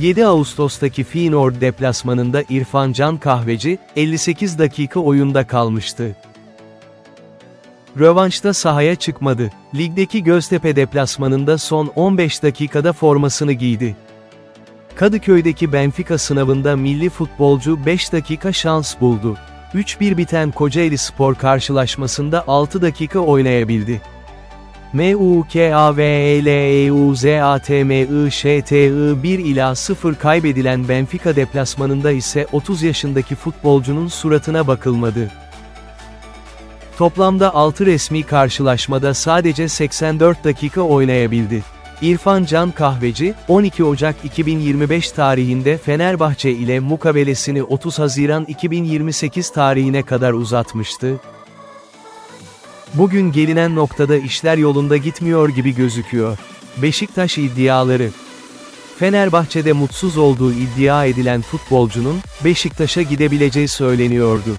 7 Ağustos'taki Feyenoord deplasmanında İrfan Can Kahveci, 58 dakika oyunda kalmıştı. Rövanşta sahaya çıkmadı. Ligdeki Göztepe deplasmanında son 15 dakikada formasını giydi. Kadıköy'deki Benfica sınavında milli futbolcu 5 dakika şans buldu. 3-1 biten Kocaeli Spor karşılaşmasında 6 dakika oynayabildi. M-U-K-A-V-E-L-E-U-Z-A-T-M-I-Ş-T-I 1 ila 0 kaybedilen Benfica deplasmanında ise 30 yaşındaki futbolcunun suratına bakılmadı. Toplamda 6 resmi karşılaşmada sadece 84 dakika oynayabildi. İrfan Can Kahveci, 12 Ocak 2025 tarihinde Fenerbahçe ile mukabelesini 30 Haziran 2028 tarihine kadar uzatmıştı. Bugün gelinen noktada işler yolunda gitmiyor gibi gözüküyor. Beşiktaş iddiaları Fenerbahçe'de mutsuz olduğu iddia edilen futbolcunun, Beşiktaş'a gidebileceği söyleniyordu.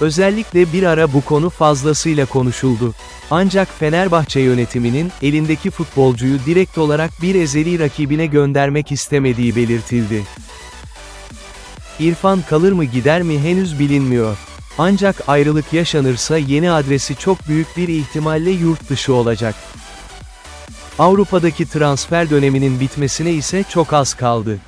Özellikle bir ara bu konu fazlasıyla konuşuldu. Ancak Fenerbahçe yönetiminin, elindeki futbolcuyu direkt olarak bir ezeli rakibine göndermek istemediği belirtildi. İrfan kalır mı gider mi henüz bilinmiyor. Ancak ayrılık yaşanırsa yeni adresi çok büyük bir ihtimalle yurt dışı olacak. Avrupa'daki transfer döneminin bitmesine ise çok az kaldı.